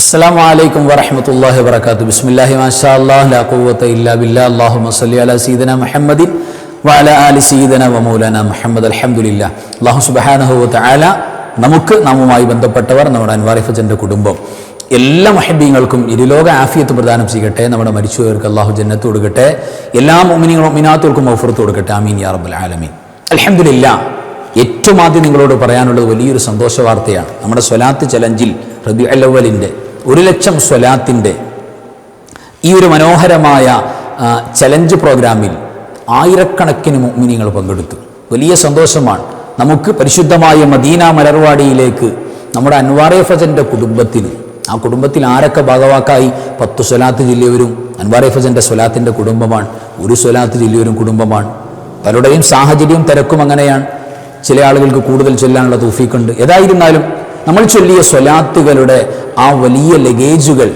അസ്സാം വലൈക്കും വറഹമത്തല്ലാഹി വർക്കാത്തു ബിസ്മില്ലാഹി മാഷാ ലാ ഖുവത ഇല്ലാ ബില്ലാ. അല്ലാഹുമ്മ സല്ലി അലാ സീദന മുഹമ്മദിൻ വഅല ആലി സീദന വ മുഹമ്മദ്. അൽഹംദുലില്ലാ. അല്ലാഹു സുബ്ഹാനഹു വ നമുക്ക് നമ്മുമായി ബന്ധപ്പെട്ടവർ നമ്മുടെ അൻവാരിഫജന്റെ കുടുംബം. എല്ലാ മഹബീങ്ങൾക്കും ഇരുലോക ആഫിയത്ത് പ്രദാനം ചെയ്യട്ടെ. നമ്മുടെ മരിച്ചുപോയവർക്ക് അള്ളാഹു ജന്നത്ത് കൊടുക്കട്ടെ. എല്ലാ മൊമിനികളും മിനാത്തുകൾക്കും ഓഫർത്ത് കൊടുക്കട്ടെ. ആമീൻ യാ റബ്ബൽ ആലമീൻ. അലഹമില്ല ഏറ്റവും ആദ്യം നിങ്ങളോട് പറയാനുള്ളത് വലിയൊരു സന്തോഷ വാർത്തയാണ്. നമ്മുടെ സ്വലാത്ത് ചലഞ്ചിൽ റബി അലവലിന്റെ ഒരു ലക്ഷം സ്വലാത്തിന്റെ ഈ ഒരു മനോഹരമായ ചലഞ്ച് പ്രോഗ്രാമിൽ ആയിരക്കണക്കിന് മിനിങ്ങൾ പങ്കെടുത്തു. വലിയ സന്തോഷമാണ്. നമുക്ക് പരിശുദ്ധമായ മദീന മലർവാടിയിലേക്ക് നമ്മുടെ അൻവാറെ ഫജന്റെ കുടുംബത്തിന് ആ കുടുംബത്തിൽ ആരൊക്കെ ഭാഗവാക്കായി? പത്ത് സ്വലാത്ത് ജില്ലയവരും അൻവാറെ ഫജന്റെ സ്വലാത്തിന്റെ കുടുംബമാണ്. ഒരു സ്വലാത്ത് ജില്ലയവരും കുടുംബമാണ്. പലരുടെയും സാഹചര്യവും തിരക്കും അങ്ങനെയാണ്. ചില ആളുകൾക്ക് കൂടുതൽ ചൊല്ലാനുള്ള തൂഫീക്കുണ്ട് ഏതായിരുന്നാലും നമ്മൾ ചൊല്ലിയ സ്വലാത്തുകളുടെ ആ വലിയ ലഗേജുകൾ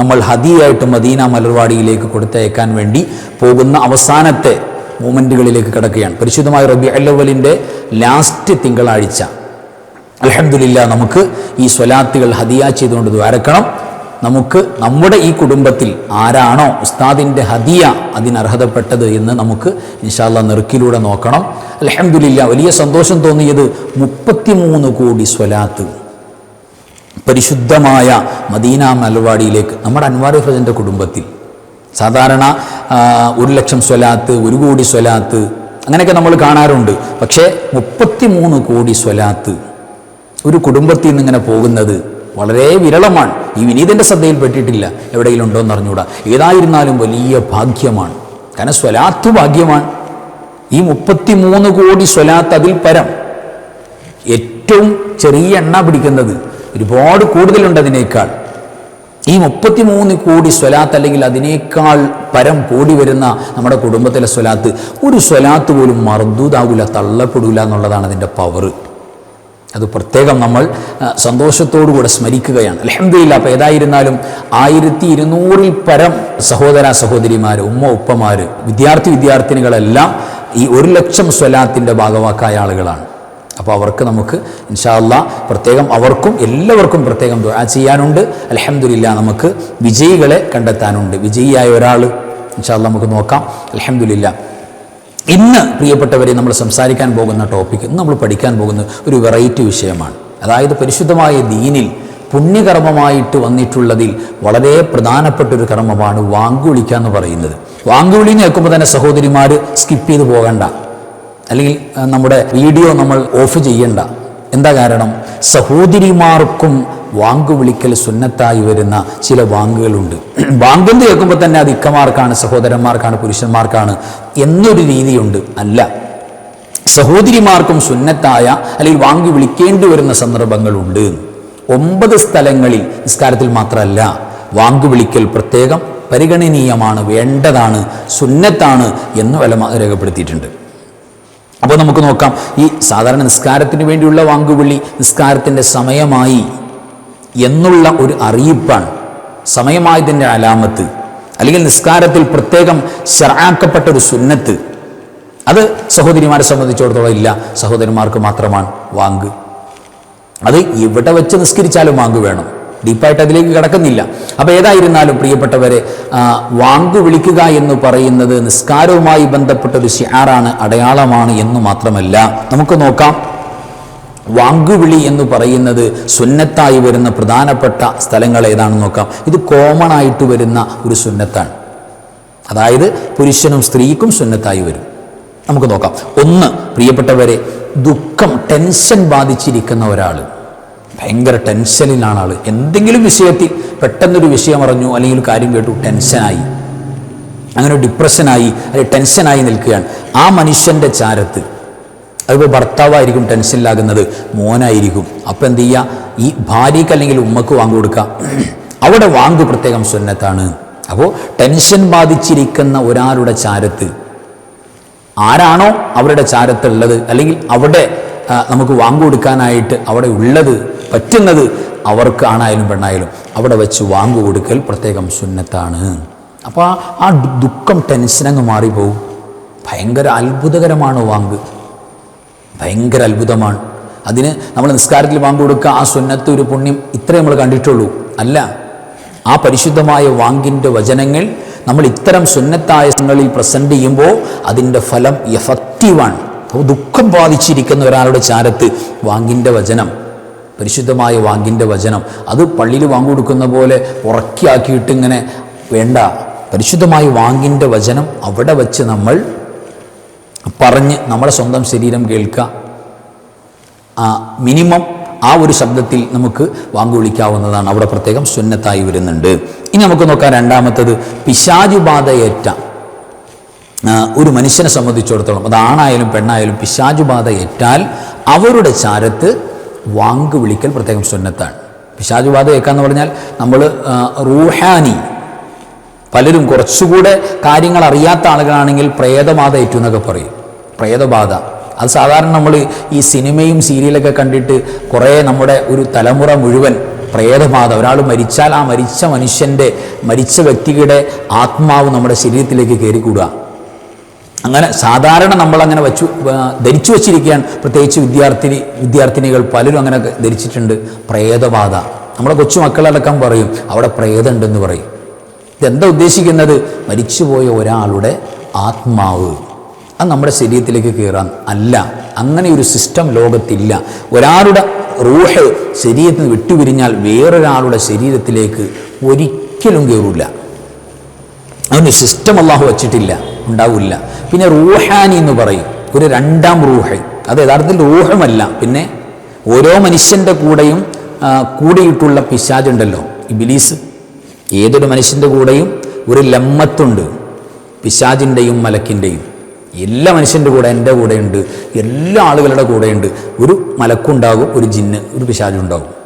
നമ്മൾ ഹദിയായിട്ട് മദീന മലർവാടിയിലേക്ക് കൊടുത്തയക്കാൻ വേണ്ടി പോകുന്ന അവസാനത്തെ മൂമെന്റുകളിലേക്ക് കിടക്കുകയാണ്. പരിശുദ്ധമായ റബി അല്ലവലിന്റെ ലാസ്റ്റ് തിങ്കളാഴ്ച. അലഹമില്ല നമുക്ക് ഈ സ്വലാത്തുകൾ ഹദിയ ചെയ്തുകൊണ്ട് ദ്വാരക്കണം. നമുക്ക് നമ്മുടെ ഈ കുടുംബത്തിൽ ആരാണോ ഉസ്താദിന്റെ ഹദിയ അതിനർഹതപ്പെട്ടത് എന്ന് നമുക്ക് ഇൻഷാല്ല നെറുക്കിലൂടെ നോക്കണം. അലഹമില്ല വലിയ സന്തോഷം തോന്നിയത് മുപ്പത്തിമൂന്ന് കോടി സ്വലാത്ത് പരിശുദ്ധമായ മദീന മലവാടിയിലേക്ക് നമ്മുടെ അൻവാർ ഹസന്റെ കുടുംബത്തിൽ. സാധാരണ ഒരു ലക്ഷം സ്വലാത്ത് ഒരു കോടി സ്വലാത്ത് അങ്ങനെയൊക്കെ നമ്മൾ കാണാറുണ്ട്. പക്ഷേ മുപ്പത്തി മൂന്ന് കോടി സ്വലാത്ത് ഒരു കുടുംബത്തിൽ നിന്ന് ഇങ്ങനെ പോകുന്നത് വളരെ വിരളമാണ്. ഈ വിനീതന്റെ ശ്രദ്ധയിൽപ്പെട്ടിട്ടില്ല. എവിടെയെങ്കിലും ഉണ്ടോ എന്ന് അറിഞ്ഞുകൂടാ ഏതായിരുന്നാലും വലിയ ഭാഗ്യമാണ്. കാരണം സ്വലാത്ത് ഭാഗ്യമാണ്. ഈ മുപ്പത്തി മൂന്ന് കോടി സ്വലാത്ത് അതിൽ പരം. ഏറ്റവും ചെറിയ എണ്ണ പിടിക്കുന്നത് ഒരുപാട് കൂടുതലുണ്ട് അതിനേക്കാൾ. ഈ മുപ്പത്തിമൂന്ന് കോടി സ്വലാത്ത് അല്ലെങ്കിൽ അതിനേക്കാൾ പരം കൂടി വരുന്ന നമ്മുടെ കുടുംബത്തിലെ സ്വലാത്ത് ഒരു സ്വലാത്ത് പോലും മർദ്ദൂതാവില്ല തള്ളപ്പെടില്ല എന്നുള്ളതാണ് അതിന്റെ പവർ അത് പ്രത്യേകം നമ്മൾ സന്തോഷത്തോടുകൂടെ സ്മരിക്കുകയാണ്. അലഹമില്ല അപ്പോൾ ഏതായിരുന്നാലും ആയിരത്തി ഇരുന്നൂറിൽ പരം സഹോദര സഹോദരിമാർ ഉമ്മ ഉപ്പമാർ വിദ്യാർത്ഥി വിദ്യാർത്ഥിനികളെല്ലാം ഈ ഒരു ലക്ഷം സ്വലാത്തിന്റെ ഭാഗവാക്കായ ആളുകളാണ്. അപ്പോൾ അവർക്ക് നമുക്ക് ഇൻഷാല്ല പ്രത്യേകം അവർക്കും എല്ലാവർക്കും പ്രത്യേകം ദുആ ചെയ്യാനുണ്ട്. അലഹമില്ല നമുക്ക് വിജയികളെ കണ്ടെത്താനുണ്ട്. വിജയിയായ ഒരാൾ ഇൻഷാല്ല നമുക്ക് നോക്കാം. അലഹമില്ല ഇന്ന് പ്രിയപ്പെട്ടവരെ നമ്മൾ സംസാരിക്കാൻ പോകുന്ന ടോപ്പിക് ഇന്ന് നമ്മൾ പഠിക്കാൻ പോകുന്ന ഒരു വെറൈറ്റി വിഷയമാണ്. അതായത് പരിശുദ്ധമായ ദീനിൽ പുണ്യകർമ്മമായിട്ട് വന്നിട്ടുള്ളതിൽ വളരെ പ്രധാനപ്പെട്ട ഒരു കർമ്മമാണ് വാങ്കുവിളിക്കുക എന്ന് പറയുന്നത്. വാങ്കുവിളി എന്ന് തന്നെ സഹോദരിമാർ സ്കിപ്പ് ചെയ്ത് പോകണ്ട. അല്ലെങ്കിൽ നമ്മുടെ വീഡിയോ നമ്മൾ ഓഫ് ചെയ്യണ്ട. എന്താ കാരണം? സഹോദരിമാർക്കും വാങ്ക് വിളിക്കൽ സുന്നത്തായി വരുന്ന ചില വാങ്കുകളുണ്ട്. വാങ്കെന്ന് കേൾക്കുമ്പോൾ തന്നെ അത് ഇക്കമാർക്കാണ് സഹോദരന്മാർക്കാണ് പുരുഷന്മാർക്കാണ് എന്നൊരു രീതിയുണ്ട്. അല്ല. സഹോദരിമാർക്കും സുന്നത്തായ അല്ലെങ്കിൽ വാങ്ങി വിളിക്കേണ്ടി വരുന്ന സന്ദർഭങ്ങളുണ്ട്. ഒമ്പത് സ്ഥലങ്ങളിൽ നിസ്കാരത്തിൽ മാത്രമല്ല വാങ്ക് വിളിക്കൽ പ്രത്യേകം പരിഗണനീയമാണ് വേണ്ടതാണ് സുന്നത്താണ് എന്ന് വില രേഖപ്പെടുത്തിയിട്ടുണ്ട്. അപ്പോൾ നമുക്ക് നോക്കാം. ഈ സാധാരണ നിസ്കാരത്തിന് വേണ്ടിയുള്ള വാങ്കുവിളി നിസ്കാരത്തിന്റെ സമയമായി എന്നുള്ള ഒരു അറിയിപ്പാണ്. സമയമായതിന്റെ അലാമത്ത്. അല്ലെങ്കിൽ നിസ്കാരത്തിൽ പ്രത്യേകം ശരാക്കപ്പെട്ട ഒരു സുന്നത്ത്. അത് സഹോദരിമാരെ സംബന്ധിച്ചിടത്തോളം ഇല്ല. സഹോദരന്മാർക്ക് മാത്രമാണ് വാങ്ക്. അത് ഇവിടെ വെച്ച് നിസ്കരിച്ചാലും വാങ്ക് വേണം. ഡീപ്പായിട്ട് അതിലേക്ക് കിടക്കുന്നില്ല. അപ്പോൾ ഏതായിരുന്നാലും പ്രിയപ്പെട്ടവരെ വാങ്കു വിളിക്കുക എന്ന് പറയുന്നത് നിസ്കാരവുമായി ബന്ധപ്പെട്ട ഒരു ഷിയാറാണ് അടയാളമാണ് എന്ന് മാത്രമല്ല. നമുക്ക് നോക്കാം. വാങ്കുവിളി എന്ന് പറയുന്നത് സുന്നത്തായി വരുന്ന പ്രധാനപ്പെട്ട സ്ഥലങ്ങൾ ഏതാണെന്ന് നോക്കാം. ഇത് കോമൺ ആയിട്ട് വരുന്ന ഒരു സുന്നത്താണ്. അതായത് പുരുഷനും സ്ത്രീക്കും സുന്നത്തായി വരും. നമുക്ക് നോക്കാം. ഒന്ന് പ്രിയപ്പെട്ടവരെ ദുഃഖം ടെൻഷൻ ബാധിച്ചിരിക്കുന്ന ഒരാൾ ഭയങ്കര ടെൻഷനിലാണ് ആൾ എന്തെങ്കിലും വിഷയത്തിൽ പെട്ടെന്നൊരു വിഷയം അറിഞ്ഞു അല്ലെങ്കിൽ കാര്യം കേട്ടു ടെൻഷനായി. അങ്ങനെ ഡിപ്രഷനായി അല്ലെങ്കിൽ ടെൻഷനായി നിൽക്കുകയാണ്. ആ മനുഷ്യന്റെ ചാരത്ത് അതിപ്പോൾ ഭർത്താവായിരിക്കും ടെൻഷനിലാകുന്നത് മോനായിരിക്കും. അപ്പം എന്ത് ചെയ്യുക ഈ ഭാര്യയ്ക്ക് അല്ലെങ്കിൽ ഉമ്മക്ക് വാങ്ങു കൊടുക്കുക അവിടെ വാങ്ക് പ്രത്യേകം സ്വന്നത്താണ് അപ്പോൾ ടെൻഷൻ ബാധിച്ചിരിക്കുന്ന ഒരാളുടെ ചാരത്ത് ആരാണോ അവരുടെ ചാരത്തുള്ളത് അല്ലെങ്കിൽ അവിടെ നമുക്ക് വാങ്ങു കൊടുക്കാനായിട്ട് അവിടെ ഉള്ളത് പറ്റുന്നത് അവർക്ക് ആണായാലും പെണ്ണായാലും. അവിടെ വെച്ച് വാങ്ങു കൊടുക്കൽ പ്രത്യേകം സുന്നത്താണ്. അപ്പോൾ ആ- ദുഃഖം ടെൻഷനങ്ങ് മാറിപ്പോവും. ഭയങ്കര അത്ഭുതകരമാണ് വാങ്ക് ഭയങ്കര അത്ഭുതമാണ്. അതിന് നമ്മൾ നിസ്കാരത്തിൽ വാങ്ങു കൊടുക്കുക ആ സുന്നത്ത് ഒരു പുണ്യം ഇത്രേ നമ്മൾ കണ്ടിട്ടുള്ളൂ. അല്ല ആ പരിശുദ്ധമായ വാങ്കിന്റെ വചനങ്ങൾ നമ്മൾ ഇത്തരം സുന്നത്തായ സ്ഥലങ്ങളിൽ പ്രസന്റ് ചെയ്യുമ്പോൾ അതിന്റെ ഫലം എഫക്റ്റീവാണ് അപ്പോൾ ദുഃഖം ബാധിച്ചിരിക്കുന്ന ഒരാളുടെ ചാരത്ത് വാങ്കിന്റെ വചനം. പരിശുദ്ധമായ വാങ്കിന്റെ വചനം. അത് പള്ളിയിൽ വാങ്ങു കൊടുക്കുന്ന പോലെ ഉറക്കിയാക്കിയിട്ട് ഇങ്ങനെ വേണ്ട. പരിശുദ്ധമായ വാങ്കിന്റെ വചനം അവിടെ വച്ച് നമ്മൾ പറഞ്ഞ് നമ്മുടെ സ്വന്തം ശരീരം കേൾക്കുക മിനിമം ആ ഒരു ശബ്ദത്തിൽ നമുക്ക് വാങ്ങു വിളിക്കാവുന്നതാണ്. അവിടെ പ്രത്യേകം സുന്നത്തായി വരുന്നുണ്ട്. ഇനി നമുക്ക് നോക്കാം രണ്ടാമത്തത് പിശാചുബാധയേറ്റ. ഒരു മനുഷ്യനെ സംബന്ധിച്ചിടത്തോളം അത് ആണായാലും പെണ്ണായാലും പിശാചുബാധ ഏറ്റാൽ അവരുടെ ചാരത്ത് വാങ്ക് വിളിക്കൽ പ്രത്യേകം സുന്നത്താണ്. പിശാചുവാദം കേൾക്കാന്ന് പറഞ്ഞാൽ നമ്മൾ റൂഹാനി. പലരും കുറച്ചുകൂടെ കാര്യങ്ങൾ അറിയാത്ത ആളുകളാണെങ്കിൽ പ്രേതബാധ ഏറ്റു എന്നൊക്കെ പറയും. പ്രേതബാധ. അത് സാധാരണ നമ്മൾ ഈ സിനിമയും സീരിയലൊക്കെ കണ്ടിട്ട് കുറേ നമ്മുടെ ഒരു തലമുറ മുഴുവൻ പ്രേതബാധ. ഒരാൾ മരിച്ചാൽ ആ മരിച്ച മനുഷ്യന്റെ മരിച്ച വ്യക്തിയുടെ ആത്മാവ് നമ്മുടെ ശരീരത്തിലേക്ക് കയറിക്കൂടുക. അങ്ങനെ സാധാരണ നമ്മളങ്ങനെ വച്ചു ആ, ധരിച്ചു വച്ചിരിക്കുകയാണ്. പ്രത്യേകിച്ച് വിദ്യാർത്ഥിനി വിദ്യാർത്ഥിനികൾ പലരും അങ്ങനെ ധരിച്ചിട്ടുണ്ട്. പ്രേതബാധ. നമ്മുടെ കൊച്ചു മക്കളടക്കം പറയും അവിടെ പ്രേതമുണ്ടെന്ന് പറയും. ഇതെന്താ ഉദ്ദേശിക്കുന്നത്? മരിച്ചുപോയ ഒരാളുടെ ആത്മാവ്. അത് നമ്മുടെ ശരീരത്തിലേക്ക് കയറാൻ അല്ല. അങ്ങനെ ഒരു സിസ്റ്റം ലോകത്തില്ല. ഒരാളുടെ റൂഹ് ശരീരത്തിൽ നിന്ന് വിട്ടുപിരിഞ്ഞാൽ വേറൊരാളുടെ ശരീരത്തിലേക്ക് ഒരിക്കലും കയറില്ല അതിന് സിസ്റ്റം അള്ളാഹു വച്ചിട്ടില്ല. ഉണ്ടാവില്ല. പിന്നെ റൂഹാനി എന്ന് പറയും. ഒരു രണ്ടാം റൂഹ്. അത് യഥാർത്ഥത്തിൽ റൂഹമല്ല. പിന്നെ ഓരോ മനുഷ്യന്റെ കൂടെയും കൂടിയിട്ടുള്ള പിശാജുണ്ടല്ലോ ഈ ബിലീസ് ഏതൊരു മനുഷ്യന്റെ കൂടെയും ഒരു ലമ്മത്തുണ്ട്. പിശാജിന്റെയും മലക്കിന്റെയും എല്ലാ മനുഷ്യന്റെ കൂടെ എന്റെ കൂടെയുണ്ട്. എല്ലാ ആളുകളുടെ കൂടെയുണ്ട്. ഒരു മലക്കുണ്ടാകും ഒരു ജിന്ന് ഒരു പിശാജുണ്ടാകും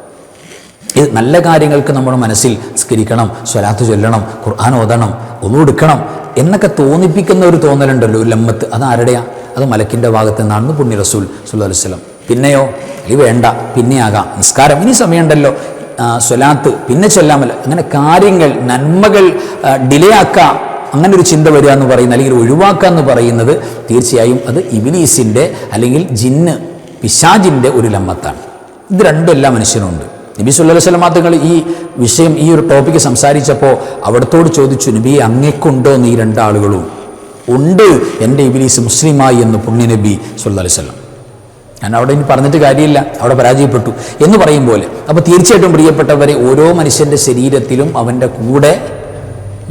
നല്ല കാര്യങ്ങൾക്ക് നമ്മുടെ മനസ്സിൽ സ്കരിക്കണം സ്വലാത്ത് ചൊല്ലണം ഖുർആൻ ഓതണം ഒന്നുകൊടുക്കണം എന്നൊക്കെ തോന്നിപ്പിക്കുന്ന ഒരു തോന്നലുണ്ടല്ലോ ലമ്മത്ത് അത് ആരുടെയാ? അത് മലക്കിന്റെ ഭാഗത്ത് നിന്നാണെന്ന് പുണ്യ റസൂൽ സുല്ലാ വസ്ലം പിന്നെയോ? ഇത് വേണ്ട. പിന്നെയാകാം നിസ്കാരം. ഇനി സമയമുണ്ടല്ലോ. സ്വലാത്ത്. പിന്നെ ചൊല്ലാമല്ല. അങ്ങനെ കാര്യങ്ങൾ നന്മകൾ ഡിലേ ആക്കാം. അങ്ങനെ ഒരു ചിന്ത വരിക എന്ന് പറയുന്നത് അല്ലെങ്കിൽ ഒഴിവാക്കുക എന്ന് പറയുന്നത് തീർച്ചയായും അത് ഇബിലീസിന്റെ അല്ലെങ്കിൽ ജിന്ന് പിശാജിന്റെ ഒരു ലമ്മത്താണ് ഇത് രണ്ടും എല്ലാ മനുഷ്യനുണ്ട് നബി സുല്ലാ മാതങ്ങൾ ഈ വിഷയം ഈ ഒരു ടോപ്പിക്ക് സംസാരിച്ചപ്പോൾ അവിടത്തോട് ചോദിച്ചു നബി അങ്ങേക്കുണ്ടോ നീ രണ്ടാളുകളും? ഉണ്ട് എന്റെ ഇബിലീസ് മുസ്ലിമായി എന്ന് പുണ്യനബി സുല്ലാ വല്ലം ഞാൻ അവിടെ ഇനി പറഞ്ഞിട്ട് കാര്യമില്ല അവിടെ പരാജയപ്പെട്ടു എന്ന് പറയും പോലെ. അപ്പോൾ തീർച്ചയായിട്ടും പ്രിയപ്പെട്ടവരെ ഓരോ മനുഷ്യന്റെ ശരീരത്തിലും അവന്റെ കൂടെ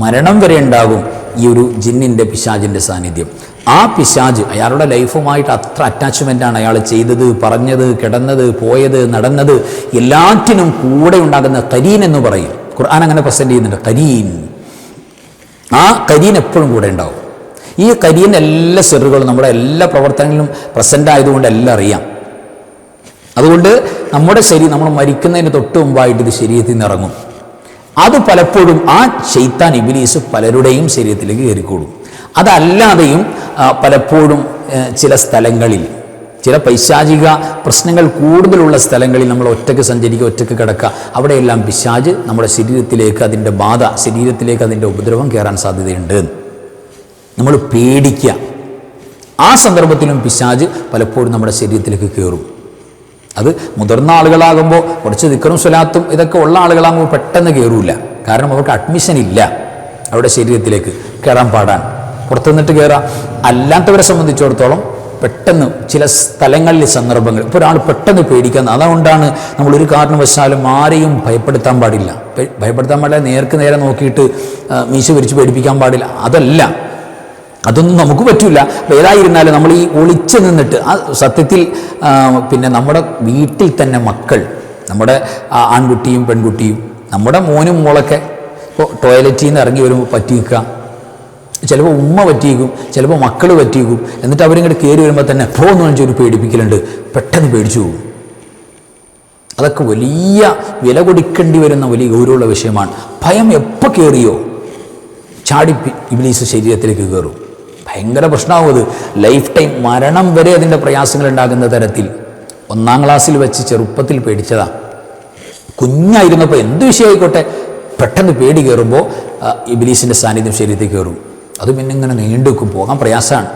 മരണം വരെ ഉണ്ടാകും ഈ ഒരു ജിന്നിന്റെ പിശാജിന്റെ സാന്നിധ്യം. ആ പിശാജ് അയാളുടെ ലൈഫുമായിട്ട് അത്ര അറ്റാച്ച്മെന്റാണ് അയാൾ ചെയ്തത് പറഞ്ഞത് കിടന്നത് പോയത് നടന്നത് എല്ലാറ്റിനും കൂടെ ഉണ്ടാകുന്ന കരീൻ എന്ന് പറയും. ഖുർആൻ അങ്ങനെ പ്രസന്റ് ചെയ്യുന്നുണ്ട്. കരീൻ. ആ കരീൻ എപ്പോഴും കൂടെ ഉണ്ടാവും. ഈ കരീന്റെ എല്ലാ സെറുകളും നമ്മുടെ എല്ലാ പ്രവർത്തനങ്ങളിലും പ്രസന്റ് ആയതുകൊണ്ട് എല്ലാം അറിയാം. അതുകൊണ്ട് നമ്മുടെ ശരീരം നമ്മൾ മരിക്കുന്നതിന് തൊട്ട് മുമ്പായിട്ട് ഇത് ശരീരത്തിൽ നിന്ന് ഇറങ്ങും. അത് പലപ്പോഴും ആ ശൈത്താൻ ഇബിലീസ് പലരുടെയും ശരീരത്തിലേക്ക് കയറിക്കൂടും. അതല്ലാതെയും പലപ്പോഴും ചില സ്ഥലങ്ങളിൽ ചില പൈശാചിക പ്രശ്നങ്ങൾ കൂടുതലുള്ള സ്ഥലങ്ങളിൽ നമ്മൾ ഒറ്റയ്ക്ക് സഞ്ചരിക്കുക ഒറ്റയ്ക്ക് കിടക്കുക അവിടെയെല്ലാം പിശാജ് നമ്മുടെ ശരീരത്തിലേക്ക് അതിന്റെ ബാധ ശരീരത്തിലേക്ക് അതിന്റെ ഉപദ്രവം കയറാൻ സാധ്യതയുണ്ട്. നമ്മൾ പേടിക്കുക. ആ സന്ദർഭത്തിലും പിശാജ് പലപ്പോഴും നമ്മുടെ ശരീരത്തിലേക്ക് കയറും. അത് മുതിർന്ന ആളുകളാകുമ്പോൾ കുറച്ച് ദിക്കറും സ്വലാത്തും ഇതൊക്കെ ഉള്ള ആളുകളാകുമ്പോൾ പെട്ടെന്ന് കയറൂല. കാരണം അവർക്ക് അഡ്മിഷൻ ഇല്ല. അവരുടെ ശരീരത്തിലേക്ക് കയറാൻ പാടാൻ. പുറത്തുനിന്നിട്ട് കയറാം. അല്ലാത്തവരെ സംബന്ധിച്ചിടത്തോളം പെട്ടെന്ന് ചില സ്ഥലങ്ങളിൽ സന്ദർഭങ്ങൾ. ഇപ്പോൾ ഒരാൾ പെട്ടെന്ന് പേടിക്കുന്നത് അതുകൊണ്ടാണ് നമ്മൾ ഒരു കാരണവശാലും ആരെയും ഭയപ്പെടുത്താൻ പാടില്ല. ഭയപ്പെടുത്താൻ പാടില്ല നേർക്ക് നേരെ നോക്കിയിട്ട് മീശ വിരിച്ച് പേടിപ്പിക്കാൻ പാടില്ല. അതല്ല. അതൊന്നും നമുക്ക് പറ്റില്ല ഏതായിരുന്നാലും നമ്മൾ ഈ ഒളിച്ച് നിന്നിട്ട് ആ സത്യത്തിൽ പിന്നെ നമ്മുടെ വീട്ടിൽ തന്നെ മക്കൾ നമ്മുടെ ആൺകുട്ടിയും പെൺകുട്ടിയും നമ്മുടെ മോനും മോളൊക്കെ ഇപ്പോൾ ടോയ്ലറ്റിൽ നിന്ന് ഇറങ്ങി വരുമ്പോൾ പറ്റിക്കുക ചിലപ്പോൾ ഉമ്മ പറ്റിയേക്കും ചിലപ്പോൾ മക്കൾ പറ്റിയേക്കും. എന്നിട്ട് അവരിങ്ങോട്ട് കയറി വരുമ്പോൾ തന്നെ പോന്ന് വെച്ചാൽ ഒരു പേടിപ്പിക്കലുണ്ട്. പെട്ടെന്ന് പേടിച്ചു പോകും. അതൊക്കെ വലിയ വില കൊടുക്കേണ്ടി വരുന്ന വലിയ ഗൗരവമുള്ള വിഷയമാണ്. ഭയം എപ്പോൾ കയറിയോ ചാടി ഇബ്ലീസ് ശരീരത്തിലേക്ക് കയറും ഭയങ്കര പ്രശ്നമാവും അത്. ലൈഫ് ടൈം മരണം വരെ അതിന്റെ പ്രയാസങ്ങൾ ഉണ്ടാകുന്ന തരത്തിൽ. ഒന്നാം ക്ലാസ്സിൽ വെച്ച് ചെറുപ്പത്തിൽ പേടിച്ചതാ. കുഞ്ഞായിരുന്നപ്പോൾ എന്ത് വിഷയമായിക്കോട്ടെ? പെട്ടെന്ന് പേടി കയറുമ്പോൾ ഇബിലീസിന്റെ സാന്നിധ്യം ശരീരത്തിൽ കയറും അത് പിന്നെ ഇങ്ങനെ നീണ്ടു വെക്കും പോകാൻ പ്രയാസമാണ്.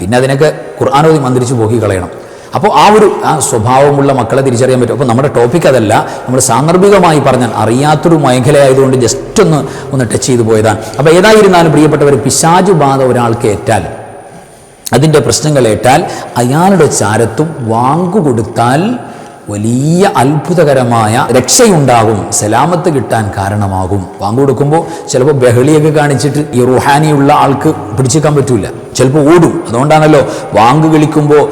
പിന്നെ അതിനൊക്കെ ഖുർആാനോദി മന്ത്രിച്ച് പോക്കി കളയണം. അപ്പോൾ ആ ഒരു ആ സ്വഭാവമുള്ള മക്കളെ തിരിച്ചറിയാൻ പറ്റും. അപ്പോൾ നമ്മുടെ ടോപ്പിക് അതല്ല നമ്മൾ സാന്ദർഭികമായി പറഞ്ഞാൽ അറിയാത്തൊരു മേഖലയായതുകൊണ്ട് ജസ്റ്റ് ഒന്ന് ഒന്ന് ടച്ച് ചെയ്തു പോയതാണ്. അപ്പോൾ ഏതായിരുന്നാലും പ്രിയപ്പെട്ടവർ പിശാചു ബാധ ഒരാൾക്ക് ഏറ്റാൽ അതിന്റെ പ്രശ്നങ്ങൾ ഏറ്റാൽ അയാളുടെ ചാരത്തും വാങ്ങുകൊടുത്താൽ വലിയ അത്ഭുതകരമായ രക്ഷയുണ്ടാകും സലാമത്ത് കിട്ടാൻ കാരണമാകും. കൊടുക്കുമ്പോൾ ചിലപ്പോൾ ബഹളിയൊക്കെ കാണിച്ചിട്ട് ഈ റുഹാനിയുള്ള ആൾക്ക് പിടിച്ചേക്കാൻ പറ്റൂല. ചിലപ്പോൾ ഓടും. അതുകൊണ്ടാണല്ലോ വാങ്ക് വിളിക്കുമ്പോൾ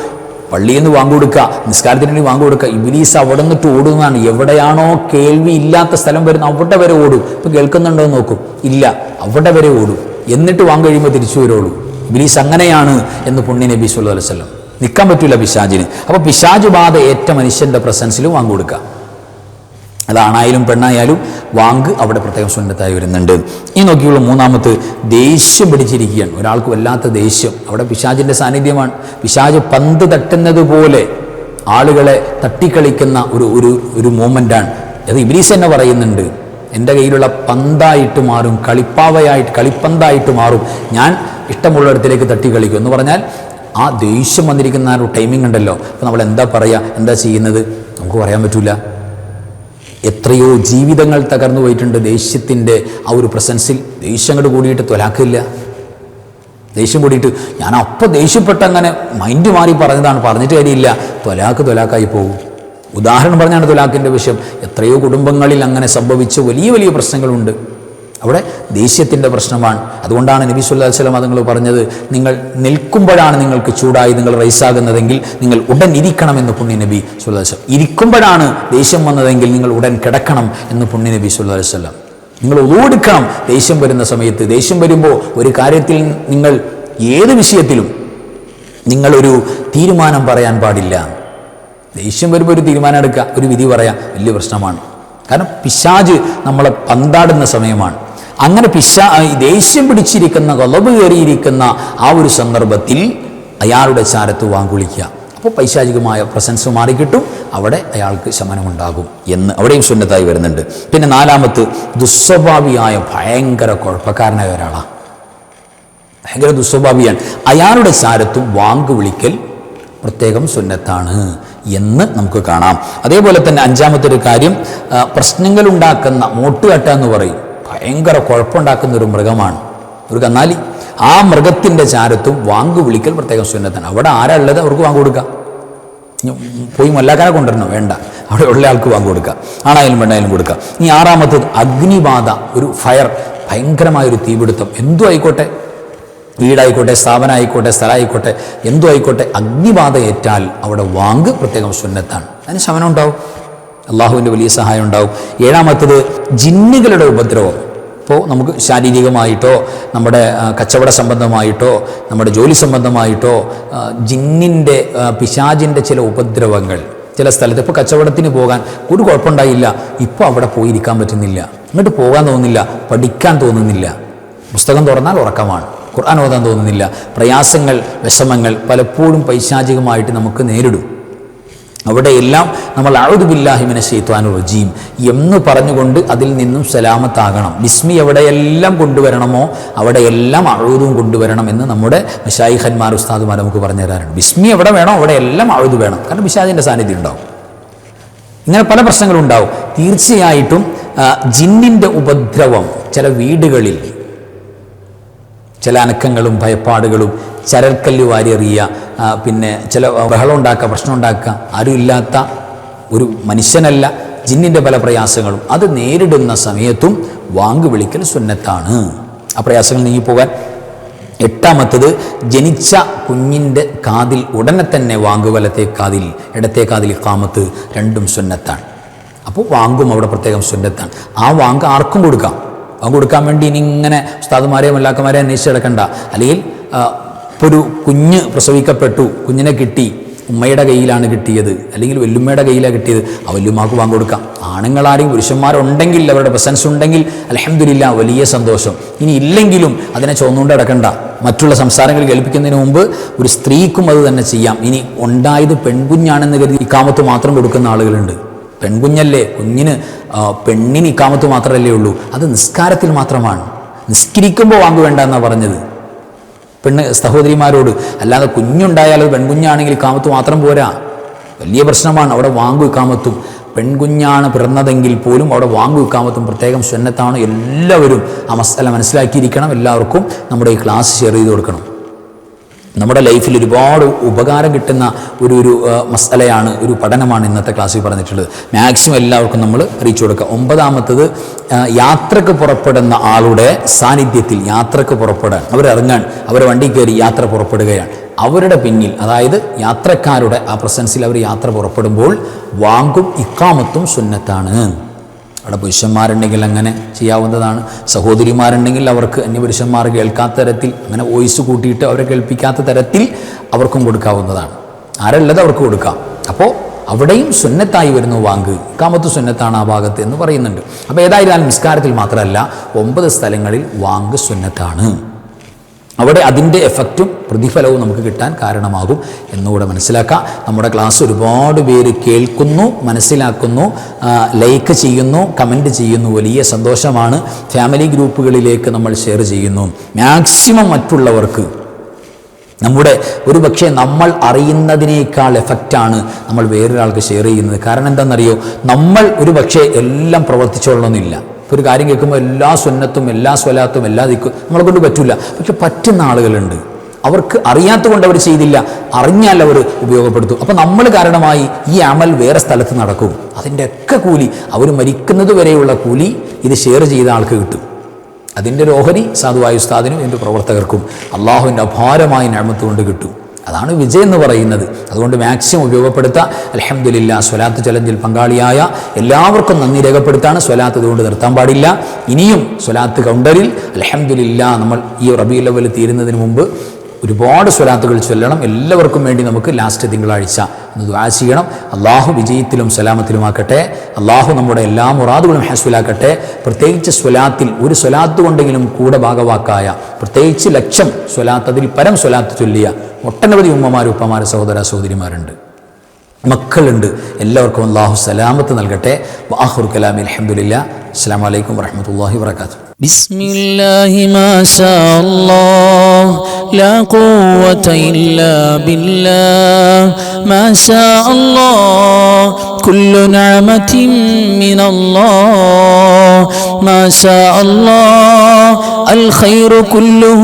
പള്ളിയിൽ നിന്ന് വാങ്ങുകൊടുക്കുക നിസ്കാരത്തിന് വേണ്ടി വാങ്ങുകൊടുക്കുക ഇബിലീസ് അവിടെ നിന്നിട്ട് ഓടുന്നതാണ്. എവിടെയാണോ കേൾവി ഇല്ലാത്ത സ്ഥലം വരുന്ന അവിടെ വരെ ഓടും. ഇപ്പം കേൾക്കുന്നുണ്ടോ എന്ന് നോക്കും. ഇല്ല അവിടെ വരെ ഓടും. എന്നിട്ട് വാങ്ങ് കഴിയുമ്പോൾ തിരിച്ചു വരുള്ളൂ ഇബിലീസ് അങ്ങനെയാണ് എന്ന് പുണ്യ നബി സല്ലു വസല്ലം നിൽക്കാൻ പറ്റൂല പിശാചിന്. അപ്പോൾ പിശാജ് ബാധ ഏറ്റ മനുഷ്യന്റെ പ്രസൻസിലും വാങ്ങു കൊടുക്കുക അതാണായാലും പെണ്ണായാലും വാങ്ക് അവിടെ പ്രത്യേകം സുന്നത്തായി വരുന്നുണ്ട്. ഈ നോക്കിയുള്ള മൂന്നാമത്തെ ദേഷ്യം പിടിച്ചിരിക്കുകയാണ്. ഒരാൾക്ക് വല്ലാത്ത ദേഷ്യം. അവിടെ പിശാജിന്റെ സാന്നിധ്യമാണ്. പിശാജ് പന്ത് തട്ടുന്നത് പോലെ ആളുകളെ തട്ടിക്കളിക്കുന്ന ഒരു ഒരു ഒരു മൂമെന്റാണ് അത് ഇബ്രീസ് തന്നെ പറയുന്നുണ്ട്. എന്റെ കയ്യിലുള്ള പന്തായിട്ട് മാറും കളിപ്പാവയായിട്ട് കളിപ്പന്തായിട്ട് മാറും. ഞാൻ ഇഷ്ടമുള്ളിടത്തിലേക്ക് തട്ടി കളിക്കും എന്ന് പറഞ്ഞാൽ ആ ദേഷ്യം വന്നിരിക്കുന്ന ആ ഒരു ടൈമിംഗ് ഉണ്ടല്ലോ. അപ്പോൾ നമ്മൾ എന്താ പറയുക എന്താ ചെയ്യുന്നത്? നമുക്ക് പറയാൻ പറ്റില്ല എത്രയോ ജീവിതങ്ങൾ തകർന്നു പോയിട്ടുണ്ട് ദേഷ്യത്തിന്റെ ആ ഒരു പ്രസൻസിൽ ദേഷ്യം അങ്ങോട്ട് കൂടിയിട്ട് തൊലാക്കില്ല ദേഷ്യം കൂടിയിട്ട് ഞാൻ അപ്പം ദേഷ്യപ്പെട്ട് അങ്ങനെ മൈൻഡ് മാറി പറഞ്ഞതാണ്. പറഞ്ഞിട്ട് കാര്യമില്ല. തൊലാക്ക് തൊലാക്കായി പോകും ഉദാഹരണം പറഞ്ഞാണ് തൊലാക്കിന്റെ വിഷയം. എത്രയോ കുടുംബങ്ങളിൽ അങ്ങനെ സംഭവിച്ച വലിയ വലിയ പ്രശ്നങ്ങളുണ്ട്. അവിടെ ദേഷ്യത്തിന്റെ പ്രശ്നമാണ്. അതുകൊണ്ടാണ് നബി സുല്ലാ വസ്ലം അതുങ്ങൾ പറഞ്ഞത് നിങ്ങൾ നിൽക്കുമ്പോഴാണ് നിങ്ങൾക്ക് ചൂടായി നിങ്ങൾ റൈസാകുന്നതെങ്കിൽ നിങ്ങൾ ഉടൻ ഇരിക്കണമെന്ന് പുണ്യ നബി സുല്ലാ ഇരിക്കുമ്പോഴാണ് ദേഷ്യം വന്നതെങ്കിൽ നിങ്ങൾ ഉടൻ കിടക്കണം എന്ന് പുണ്യ നബി സുല്ലാ വസ്ലം നിങ്ങൾ ഒതുവെടുക്കണം ദേഷ്യം വരുന്ന സമയത്ത്. ദേഷ്യം വരുമ്പോൾ ഒരു കാര്യത്തിൽ നിങ്ങൾ ഏത് വിഷയത്തിലും നിങ്ങളൊരു തീരുമാനം പറയാൻ പാടില്ല. ദേഷ്യം വരുമ്പോൾ ഒരു തീരുമാനം എടുക്കുക ഒരു വിധി പറയാം വലിയ പ്രശ്നമാണ്. കാരണം പിശാജ് നമ്മളെ പന്താടുന്ന സമയമാണ്. അങ്ങനെ പിശാ ദേഷ്യം പിടിച്ചിരിക്കുന്ന കൊലവ് കയറിയിരിക്കുന്ന ആ ഒരു സന്ദർഭത്തിൽ അയാളുടെ ചാരത്ത് വാങ്കുളിക്കുക. അപ്പോൾ പൈശാചികമായ പ്രസൻസ് മാറിക്കിട്ടും അവിടെ അയാൾക്ക് ശമനമുണ്ടാകും എന്ന് അവിടെയും സുന്നത്തായി വരുന്നുണ്ട്. പിന്നെ നാലാമത്ത് ദുസ്വഭാവിയായ ഭയങ്കര കുഴപ്പക്കാരനായ ഒരാളാണ് ഭയങ്കര ദുസ്വഭാവിയാണ് അയാളുടെ ചാരത്തും വാങ്ക് വിളിക്കൽ പ്രത്യേകം സുന്നത്താണ് എന്ന് നമുക്ക് കാണാം. അതേപോലെ തന്നെ അഞ്ചാമത്തെ ഒരു കാര്യം പ്രശ്നങ്ങൾ ഉണ്ടാക്കുന്ന മോട്ടുകട്ട എന്ന് പറയും. ഭയങ്കര കുഴപ്പമുണ്ടാക്കുന്ന ഒരു മൃഗമാണ്. ഒരു കന്നാലി ആ മൃഗത്തിന്റെ ചാരത്തും വാങ്ക് വിളിക്കൽ പ്രത്യേകം സുന്നത്താണ്. അവിടെ ആരാ ഉള്ളത് അവർക്ക് വാങ്ങ് കൊടുക്കാം. പോയി മല്ലാക്കാരെ കൊണ്ടുവരണം. വേണ്ട. അവിടെ ഉള്ള ആൾക്ക് വാങ്ങ് കൊടുക്കുക ആണായാലും പെണ്ണായാലും കൊടുക്കുക ഇനി ആറാമത്തത് അഗ്നിബാധ ഒരു ഫയർ ഭയങ്കരമായൊരു തീപിടുത്തം. എന്തു ആയിക്കോട്ടെ? വീടായിക്കോട്ടെ സ്ഥാപനമായിക്കോട്ടെ സ്ഥലമായിക്കോട്ടെ എന്തു ആയിക്കോട്ടെ അഗ്നിബാധ ഏറ്റാൽ അവിടെ വാങ്ക് പ്രത്യേകം സുന്നത്താണ്. അതിന് ശമനം ഉണ്ടാവും. അള്ളാഹുവിന്റെ വലിയ സഹായം ഉണ്ടാവും. ഏഴാമത്തത് ജിന്നുകളുടെ ഉപദ്രവം. ഇപ്പോൾ നമുക്ക് ശാരീരികമായിട്ടോ നമ്മുടെ കച്ചവട സംബന്ധമായിട്ടോ നമ്മുടെ ജോലി സംബന്ധമായിട്ടോ ജിന്നിന്റെ പിശാജിന്റെ ചില ഉപദ്രവങ്ങൾ ചില സ്ഥലത്ത് ഇപ്പോൾ കച്ചവടത്തിന് പോകാൻ ഒരു കുഴപ്പമുണ്ടായില്ല. ഇപ്പോൾ അവിടെ പോയിരിക്കാൻ പറ്റുന്നില്ല. എന്നിട്ട് പോകാൻ തോന്നുന്നില്ല പഠിക്കാൻ തോന്നുന്നില്ല. പുസ്തകം തുറന്നാൽ ഉറക്കമാണ്. ഖുർആൻ ഓതാൻ തോന്നുന്നില്ല. പ്രയാസങ്ങൾ വിഷമങ്ങൾ പലപ്പോഴും പൈശാചികമായിട്ട് നമുക്ക് നേരിടും. അവിടെയെല്ലാം നമ്മൾ അഴുതുബില്ലാഹിമിനെ ചെയ്ത്വാനു റജീം എന്ന് പറഞ്ഞുകൊണ്ട് അതിൽ നിന്നും സലാമത്താകണം. ബിസ്മി എവിടെയെല്ലാം കൊണ്ടുവരണമോ അവിടെയെല്ലാം അഴുതും കൊണ്ടുവരണം എന്ന് നമ്മുടെ മിഷായിഖന്മാർ ഉസ്താദുമാർ നമുക്ക് പറഞ്ഞു തരാറുണ്ട്. ബിസ്മി എവിടെ വേണോ അവിടെയെല്ലാം അഴുതു വേണം. കാരണം മിഷാദിന്റെ സാന്നിധ്യം ഉണ്ടാവും. ഇങ്ങനെ പല പ്രശ്നങ്ങളും ഉണ്ടാവും തീർച്ചയായിട്ടും ജിന്നിന്റെ ഉപദ്രവം ചില വീടുകളിൽ ചില അനക്കങ്ങളും ഭയപ്പാടുകളും ചരൽക്കല്ല് വാരിയെറിയുക പിന്നെ ചില ബഹളം ഉണ്ടാക്കുക പ്രശ്നം ഉണ്ടാക്കുക ആരുമില്ലാത്ത ഒരു മനുഷ്യനല്ല ജിന്നിന്റെ പല പ്രയാസങ്ങളും. അത് നേരിടുന്ന സമയത്തും വാങ്ക് വിളിക്കൽ സുന്നത്താണ്. ആ പ്രയാസങ്ങൾ നീങ്ങിപ്പോകാൻ എട്ടാമത്തത് ജനിച്ച കുഞ്ഞിന്റെ കാതിൽ ഉടനെ തന്നെ വാങ്ക് വലത്തെ കാതിൽ ഇടത്തെ കാതിൽ കാമത്ത് രണ്ടും സുന്നത്താണ്. അപ്പോൾ വാങ്കും അവിടെ പ്രത്യേകം സുന്നത്താണ്. ആ വാങ്ക് ആർക്കും കൊടുക്കാം. വാങ്ക് കൊടുക്കാൻ വേണ്ടി ഇനി ഇങ്ങനെ ഉസ്താദുമാരെയും മല്ലാക്കന്മാരെയും അന്വേഷിച്ച് കിടക്കണ്ട അല്ലെങ്കിൽ ഇപ്പൊ ഒരു കുഞ്ഞ് പ്രസവിക്കപ്പെട്ടു കുഞ്ഞിനെ കിട്ടി ഉമ്മയുടെ കയ്യിലാണ് കിട്ടിയത് അല്ലെങ്കിൽ വല്ലുമ്മയുടെ കയ്യിലാണ് കിട്ടിയത് ആ വല്ലുമാക്ക് വാങ്ങി കൊടുക്കാം. ആണുങ്ങളാരെയും പുരുഷന്മാരുണ്ടെങ്കിൽ അവരുടെ പ്രസൻസ് ഉണ്ടെങ്കിൽ അലഹമില്ല വലിയ സന്തോഷം. ഇനി ഇല്ലെങ്കിലും അതിനെ ചുവന്നുകൊണ്ട് കിടക്കണ്ട മറ്റുള്ള സംസാരങ്ങൾ കേൾപ്പിക്കുന്നതിന് മുമ്പ് ഒരു സ്ത്രീക്കും അത് തന്നെ ചെയ്യാം. ഇനി ഉണ്ടായത് പെൺകുഞ്ഞാണെന്ന് കരുതി ഇക്കാമത്ത് മാത്രം കൊടുക്കുന്ന ആളുകളുണ്ട്. പെൺകുഞ്ഞല്ലേ? കുഞ്ഞിന് പെണ്ണിന് ഇക്കാമത്ത് മാത്രമല്ലേ ഉള്ളൂ. അത് നിസ്കാരത്തിൽ മാത്രമാണ്. നിസ്കരിക്കുമ്പോൾ വാങ്ങു വേണ്ട എന്നാണ് പറഞ്ഞത്. പെണ്ണ് സഹോദരിമാരോട് അല്ലാതെ കുഞ്ഞുണ്ടായാൽ അത് പെൺകുഞ്ഞാണെങ്കിൽ ഇക്കാമത്ത് മാത്രം പോരാ. വലിയ പ്രശ്നമാണ്. അവിടെ വാങ്ങു ഇക്കാമത്തും. പെൺകുഞ്ഞാണ് പിറന്നതെങ്കിൽ പോലും അവിടെ വാങ്ങു ഇക്കാമത്തും. പ്രത്യേകം സ്വന്നത്താണ് എല്ലാവരും ആ മസാല മനസ്സിലാക്കിയിരിക്കണം. എല്ലാവർക്കും നമ്മുടെ ഈ ക്ലാസ് ഷെയർ ചെയ്ത് കൊടുക്കണം. നമ്മുടെ ലൈഫിൽ ഒരുപാട് ഉപകാരം കിട്ടുന്ന ഒരു ഒരു മസലയാണ് ഒരു പഠനമാണ് ഇന്നത്തെ ക്ലാസ്സിൽ പറഞ്ഞിട്ടുള്ളത്. മാക്സിമം എല്ലാവർക്കും നമ്മൾ റീച്ച് കൊടുക്കുക. ഒമ്പതാമത്തത് യാത്രയ്ക്ക് പുറപ്പെടുന്ന ആളുടെ സാന്നിധ്യത്തിൽ യാത്രയ്ക്ക് പുറപ്പെടാൻ അവരിറങ്ങാൻ അവർ വണ്ടി കയറി യാത്ര പുറപ്പെടുകയാണ്. അവരുടെ പിന്നിൽ അതായത് യാത്രക്കാരുടെ ആ പ്രസൻസിൽ അവർ യാത്ര പുറപ്പെടുമ്പോൾ വാങ്കും ഇക്കാമത്തും സുന്നത്താണ്. അവിടെ പുരുഷന്മാരുണ്ടെങ്കിൽ അങ്ങനെ ചെയ്യാവുന്നതാണ്. സഹോദരിമാരുണ്ടെങ്കിൽ അവർക്ക് അന്യപുരുഷന്മാർ കേൾക്കാത്ത തരത്തിൽ അങ്ങനെ വോയിസ് കൂട്ടിയിട്ട് അവരെ കേൾപ്പിക്കാത്ത തരത്തിൽ അവർക്കും കൊടുക്കാവുന്നതാണ്. ആരല്ലത് അവർക്ക് കൊടുക്കാം? അപ്പോൾ അവിടെയും സുന്നത്തായി വരുന്നു വാങ്ക്. കാമത്ത് സുന്നത്താണ് ആ ഭാഗത്ത് എന്ന് പറയുന്നുണ്ട്. അപ്പോൾ ഏതായിരുന്നാലും നിസ്കാരത്തിൽ മാത്രമല്ല ഒമ്പത് സ്ഥലങ്ങളിൽ വാങ്ക് സുന്നത്താണ്. അവിടെ അതിന്റെ എഫക്റ്റും പ്രതിഫലവും നമുക്ക് കിട്ടാൻ കാരണമാകും എന്നുകൂടെ മനസ്സിലാക്കാം. നമ്മുടെ ക്ലാസ് ഒരുപാട് പേര് കേൾക്കുന്നു മനസ്സിലാക്കുന്നു ലൈക്ക് ചെയ്യുന്നു കമന്റ് ചെയ്യുന്നു. വലിയ സന്തോഷമാണ്. ഫാമിലി ഗ്രൂപ്പുകളിലേക്ക് നമ്മൾ ഷെയർ ചെയ്യുന്നു. മാക്സിമം മറ്റുള്ളവർക്ക് നമ്മുടെ ഒരു പക്ഷേ നമ്മൾ അറിയുന്നതിനേക്കാൾ എഫക്റ്റാണ് നമ്മൾ വേറൊരാൾക്ക് ഷെയർ ചെയ്യുന്നത്. കാരണം എന്താണെന്നറിയോ? നമ്മൾ ഒരു പക്ഷേ എല്ലാം പ്രവർത്തിച്ചോളണമെന്നില്ല. ഇപ്പോൾ ഒരു കാര്യം കേൾക്കുമ്പോൾ എല്ലാ സ്വന്നത്തും എല്ലാ സ്വലാത്തും എല്ലാ ദിക്കും നമ്മളെ കൊണ്ട് പറ്റില്ല പക്ഷെ പറ്റുന്ന ആളുകളുണ്ട്. അവർക്ക് അറിയാത്ത കൊണ്ട് അവർ ചെയ്തില്ല. അറിഞ്ഞാൽ അവർ ഉപയോഗപ്പെടുത്തും. അപ്പോൾ നമ്മൾ കാരണമായി ഈ അമൽ വേറെ സ്ഥലത്ത് നടക്കും. അതിന്റെ ഒക്കെ കൂലി അവർ മരിക്കുന്നത് വരെയുള്ള കൂലി ഇത് ഷെയർ ചെയ്ത ആൾക്ക് കിട്ടും. അതിന്റെ ഒരു ഓഹരി സാധുവായ ഉസ്താദിനും എന്റെ പ്രവർത്തകർക്കും. അള്ളാഹുവിന്റെ അപാരമായ ഞാമത്തുകൊണ്ട് കിട്ടും. അതാണ് വിജയം എന്ന് പറയുന്നത്. അതുകൊണ്ട് മാക്സിമം ഉപയോഗപ്പെടുത്തുക അലഹമില്ല സ്വലാത്ത് ചലഞ്ചിൽ പങ്കാളിയായ എല്ലാവർക്കും നന്ദി രേഖപ്പെടുത്താണ്. സ്വലാത്ത് ഇതുകൊണ്ട് നിർത്താൻ പാടില്ല. ഇനിയും സ്വലാത്ത് കൗണ്ടറിൽ അലഹമില്ല നമ്മൾ ഈ റബി ലെവൽ തീരുന്നതിന് മുമ്പ് ഒരുപാട് സ്വലാത്തുകൾ ചൊല്ലണം. എല്ലാവർക്കും വേണ്ടി നമുക്ക് ലാസ്റ്റ് തിങ്കളാഴ്ച ഒന്ന് ദ്വാ ചെയ്യണം. അള്ളാഹു വിജയത്തിലും സലാമത്തിലുമാക്കട്ടെ. അള്ളാഹു നമ്മുടെ എല്ലാ മുറാദുകളും ഹാസ്വലാക്കട്ടെ പ്രത്യേകിച്ച് സ്വലാത്തിൽ ഒരു സ്വലാത്ത് കൊണ്ടെങ്കിലും കൂടെ ഭാഗവാക്കായ പ്രത്യേകിച്ച് ലക്ഷം സ്വലാത്ത് അതിൽ പരം സ്വലാത്ത് ചൊല്ലിയ ഒട്ടനവധി ഉമ്മമാർ ഉപ്പമാർ സഹോദര സഹോദരിമാരുണ്ട്. മക്കളുണ്ട് എല്ലാവർക്കും അള്ളാഹു സലാമത്ത് നൽകട്ടെ വാഹുർ കലാമി അലഹമുല്ല അസ്സാം വലൈക്കും വറഹമത്തല്ലാഹി വാത്തു بسم الله ما شاء الله لا قوة إلا بالله ما شاء الله كل نعمة من الله ما شاء الله الخير كله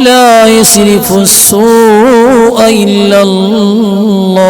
لا يصرف السوء إلا الله.